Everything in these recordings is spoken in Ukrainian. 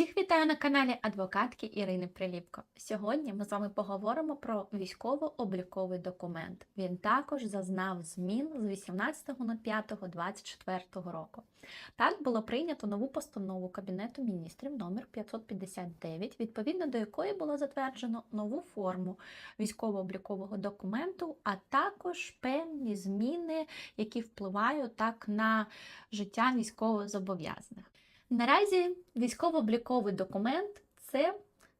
Всіх вітаю на каналі адвокатки Ірини Приліпко. Сьогодні ми з вами поговоримо про військово-обліковий документ. Він також зазнав змін з 18.05.24 року. Так було прийнято нову постанову Кабінету міністрів номер 559, відповідно до якої було затверджено нову форму військово-облікового документу, а також певні зміни, які впливають так на життя військовозобов'язаних. Наразі військово-обліковий документ це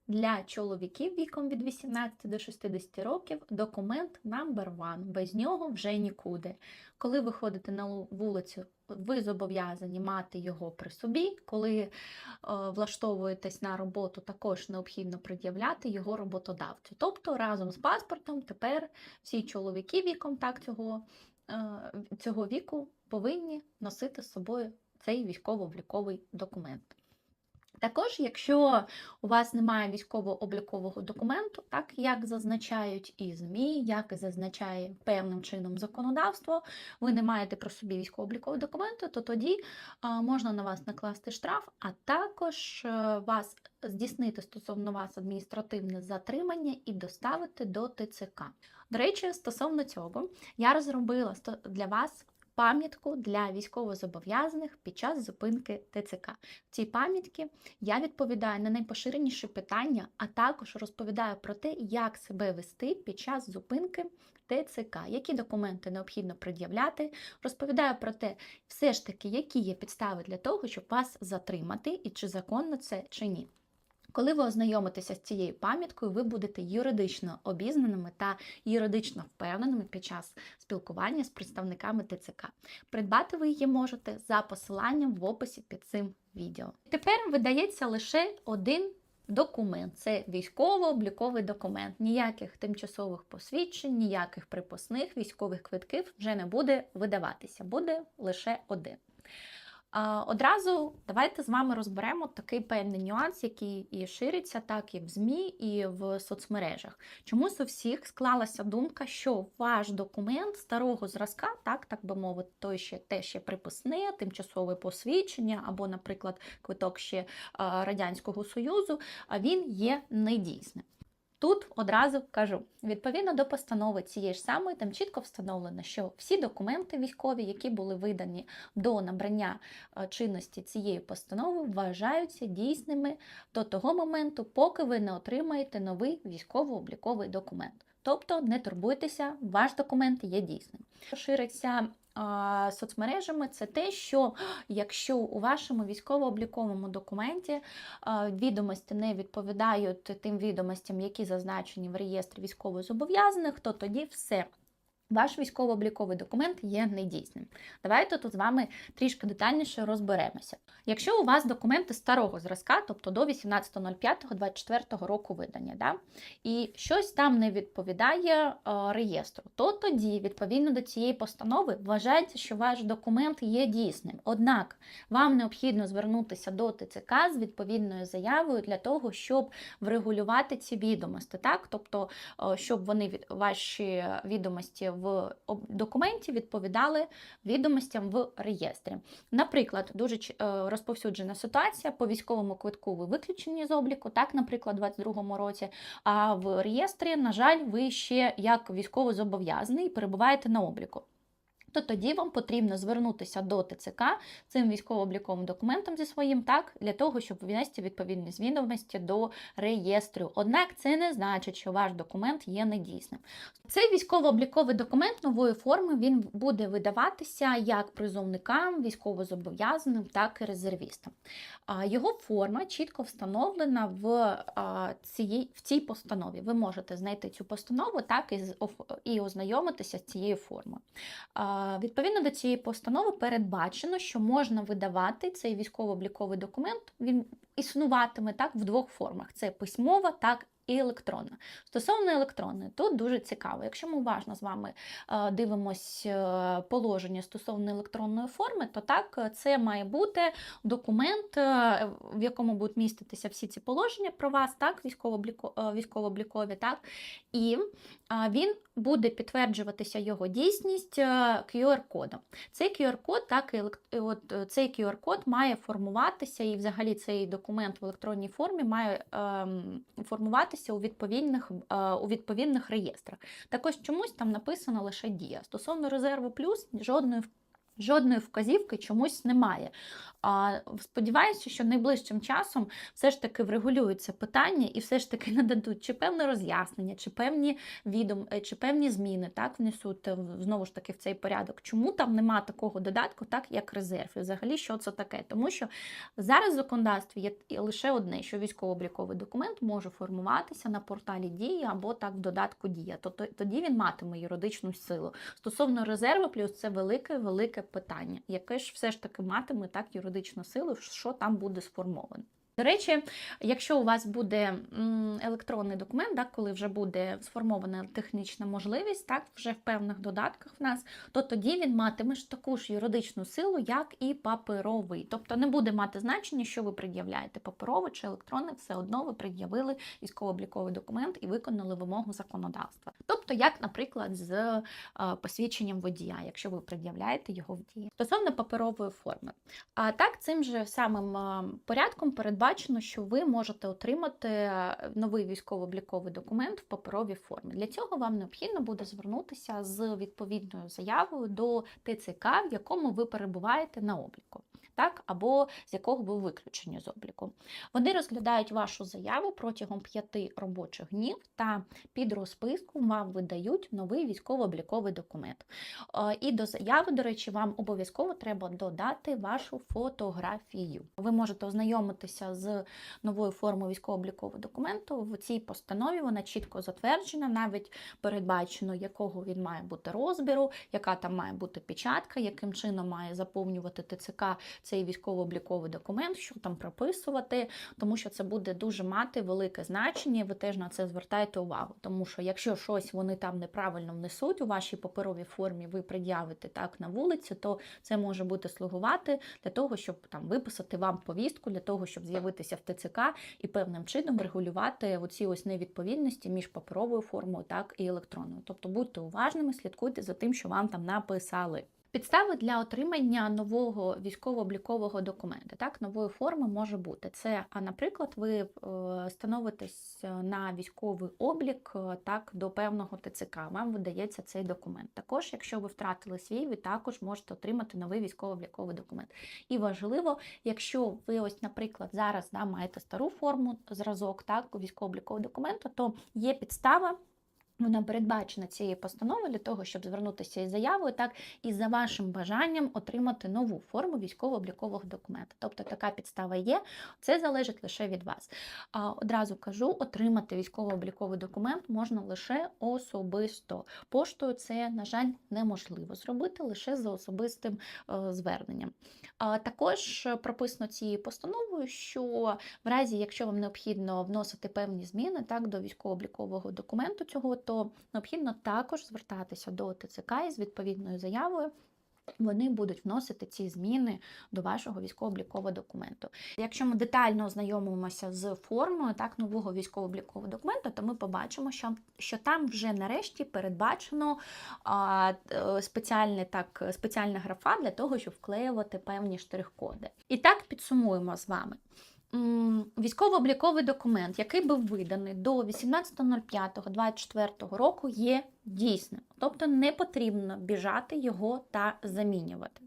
для чоловіків віком від 18 до 60 років документ number one. Без нього вже нікуди. Коли ви ходите на вулицю, ви зобов'язані мати його при собі. Коли е, влаштовуєтесь на роботу, також необхідно пред'являти його роботодавцю. Тобто разом з паспортом тепер всі чоловіки віком так цього, е, цього віку повинні носити з собою цей військово-обліковий документ. Також, якщо у вас немає військово-облікового документу, так як зазначають і ЗМІ, як і зазначає певним чином законодавство, ви не маєте про собі військово-обліковий документ, то тоді можна на вас накласти штраф, а також а, вас здійснити стосовно вас адміністративне затримання і доставити до ТЦК. До речі, стосовно цього, я розробила для вас пам'ятку для військовозобов'язаних під час зупинки ТЦК. В цій пам'ятці я відповідаю на найпоширеніші питання, а також розповідаю про те, як себе вести під час зупинки ТЦК, які документи необхідно пред'являти. Розповідаю про те, все ж таки, які є підстави для того, щоб вас затримати, і чи законно це чи ні. Коли ви ознайомитеся з цією пам'яткою, ви будете юридично обізнаними та юридично впевненими під час спілкування з представниками ТЦК. Придбати ви її можете за посиланням в описі під цим відео. Тепер видається лише один документ це військово-обліковий документ. Ніяких тимчасових посвідчень, ніяких припасних військових квитків вже не буде видаватися, буде лише один. Одразу давайте з вами розберемо такий певний нюанс, який і шириться, так і в ЗМІ, і в соцмережах. Чомусь у всіх склалася думка, що ваш документ старого зразка, так так би мовити, той ще те ще приписне, тимчасове посвідчення, або, наприклад, квиток ще Радянського Союзу, він є недійсним. Тут одразу кажу, відповідно до постанови цієї ж самої, там чітко встановлено, що всі документи військові, які були видані до набрання е, чинності цієї постанови, вважаються дійсними до того моменту, поки ви не отримаєте новий військово-обліковий документ. Тобто не турбуйтеся, ваш документ є дійсним. Шириться соцмережами, це те, що якщо у вашому військово-обліковому документі відомості не відповідають тим відомостям, які зазначені в реєстрі військовозобов'язаних, то тоді все. Ваш військово-обліковий документ є недійсним. Давайте тут з вами трішки детальніше розберемося. Якщо у вас документи старого зразка, тобто до 18.05.24 року видання, да, і щось там не відповідає е, реєстру, то тоді, відповідно до цієї постанови, вважається, що ваш документ є дійсним. Однак вам необхідно звернутися до ТЦК з відповідною заявою для того, щоб врегулювати ці відомості, так? тобто, е, щоб вони ваші відомості в документі відповідали відомостям в реєстрі. Наприклад, дуже е, розповсюджена ситуація по військовому квитку ви виключені з обліку, так, наприклад, у 2022 році. А в реєстрі, на жаль, ви ще як військово зобов'язаний перебуваєте на обліку то тоді вам потрібно звернутися до ТЦК цим військово-обліковим документом зі своїм так, для того, щоб внести відповідні відомості до реєстру. Однак це не значить, що ваш документ є недійсним. Цей військово-обліковий документ нової форми він буде видаватися як призовникам, військовозобов'язаним, так і резервістам. Його форма чітко встановлена в цій, в цій постанові. Ви можете знайти цю постанову так і ознайомитися з цією формою. Відповідно до цієї постанови передбачено, що можна видавати цей військово-обліковий документ. Він існуватиме так в двох формах: це письмова, так і електронна. Стосовно електронної, тут дуже цікаво. Якщо ми уважно з вами е, дивимось е, положення стосовно електронної форми, то так це має бути документ, е, в якому будуть міститися всі ці положення про вас, так, військово-облікові, так, і він буде підтверджуватися його дійсність е, QR-кодом. Цей QR-код, так і елек- от е, цей QR-код має формуватися, і взагалі цей документ в електронній формі має ем, формуватися у відповідних, е, у відповідних реєстрах. Також чомусь там написано лише дія. Стосовно резерву плюс жодної Жодної вказівки чомусь немає. А, Сподіваюся, що найближчим часом все ж таки врегулюється питання і все ж таки нададуть чи певне роз'яснення, чи певні відом, е, чи певні зміни так внесуть знову ж таки в цей порядок. Чому там нема такого додатку, так як резерв? І взагалі, що це таке? Тому що зараз в законодавстві є лише одне, що військово-обліковий документ може формуватися на порталі дії або так в додатку дія. Тобто тоді він матиме юридичну силу. Стосовно резерву, плюс це велике, велике питання, яке ж все ж таки матиме так юридичну силу, що там буде сформовано. До речі, якщо у вас буде електронний документ, так, коли вже буде сформована технічна можливість, так, вже в певних додатках в нас, то тоді він матиме ж таку ж юридичну силу, як і паперовий. Тобто не буде мати значення, що ви пред'являєте паперовий чи електронний, все одно ви пред'явили військово-обліковий документ і виконали вимогу законодавства. Тобто, як, наприклад, з е, посвідченням водія, якщо ви пред'являєте його в дії. Стосовно паперової форми. А так, цим же самим е, порядком передбачено, що ви можете отримати е, новий військово-обліковий документ в паперовій формі. Для цього вам необхідно буде звернутися з відповідною заявою до ТЦК, в якому ви перебуваєте на обліку. Так, або з якого ви виключені з обліку. Вони розглядають вашу заяву протягом п'яти робочих днів та під розписку вам видають новий військово-обліковий документ. Е, І до заяви, до речі, вам обов'язково треба додати вашу фотографію. Ви можете ознайомитися з новою формою військово-облікового документу. В цій постанові вона чітко затверджена, навіть передбачено, якого він має бути розбіру, яка там має бути печатка, яким чином має заповнювати ТЦК цей військово-обліковий документ, що там прописувати, тому що це буде дуже мати велике значення. Ви теж на це звертаєте увагу. Тому що якщо щось вони там неправильно внесуть у вашій паперовій формі, ви пред'явите так на вулиці, то це може бути слугувати для того, щоб там виписати вам повістку, для того, щоб з'явитися в ТЦК і певним чином регулювати оці ось невідповідності між паперовою формою, так і електронною. Тобто будьте уважними, слідкуйте за тим, що вам там написали. Підстави для отримання нового військово-облікового документа, так, нової форми може бути. Це, а, наприклад, ви е, становитесь на військовий облік е, так, до певного ТЦК, вам видається цей документ. Також, якщо ви втратили свій, ви також можете отримати новий військово-обліковий документ. І важливо, якщо ви ось, наприклад, зараз да, маєте стару форму, зразок так, військово-облікового документу, то є підстава. Вона передбачена цією постановою для того, щоб звернутися із заявою, так і за вашим бажанням отримати нову форму військово-облікового документа. Тобто така підстава є, це залежить лише від вас. А одразу кажу, отримати військово-обліковий документ можна лише особисто. Поштою це, на жаль, неможливо зробити лише за особистим е, зверненням. Також прописано цією постановою, що в разі, якщо вам необхідно вносити певні зміни так, до військово-облікового документу цього, то необхідно також звертатися до ТЦК із відповідною заявою. Вони будуть вносити ці зміни до вашого військово-облікового документу. Якщо ми детально ознайомимося з формою так, нового військово-облікового документу, то ми побачимо, що, що там вже нарешті передбачено а, е, спеціальне, так, спеціальна графа для того, щоб вклеювати певні штрих-коди. І так підсумуємо з вами. Військово-обліковий документ, який був виданий до 18.05.24 року, є дійсним. Тобто не потрібно біжати його та замінювати.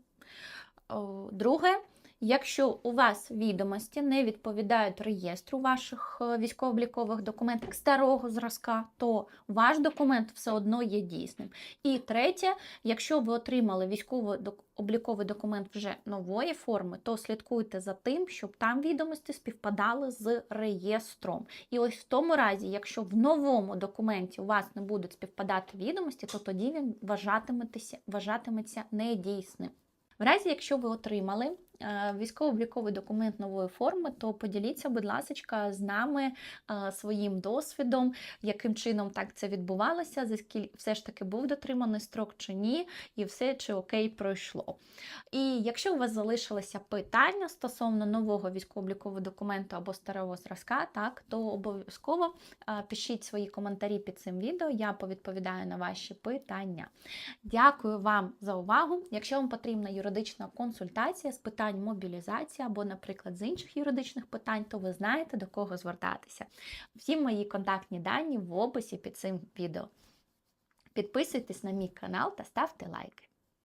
Друге, якщо у вас відомості не відповідають реєстру ваших е, військово-облікових документів старого зразка, то ваш документ все одно є дійсним. І третє, якщо ви отримали військово-обліковий документ вже нової форми, то слідкуйте за тим, щоб там відомості співпадали з реєстром. І ось в тому разі, якщо в новому документі у вас не будуть співпадати відомості, то тоді він вважатиметься, вважатиметься недійсним. В разі, якщо ви отримали військово-обліковий документ нової форми, то поділіться, будь ласка, з нами е, своїм досвідом, яким чином так це відбувалося, за скільки все ж таки був дотриманий строк чи ні, і все чи окей пройшло. І якщо у вас залишилися питання стосовно нового військово-облікового документу або старого зразка, так, то обов'язково е, пишіть свої коментарі під цим відео, я повідповідаю на ваші питання. Дякую вам за увагу. Якщо вам потрібна юридична консультація з питань мобілізації або, наприклад, з інших юридичних питань, то ви знаєте до кого звертатися. Всі мої контактні дані в описі під цим відео. Підписуйтесь на мій канал та ставте лайки.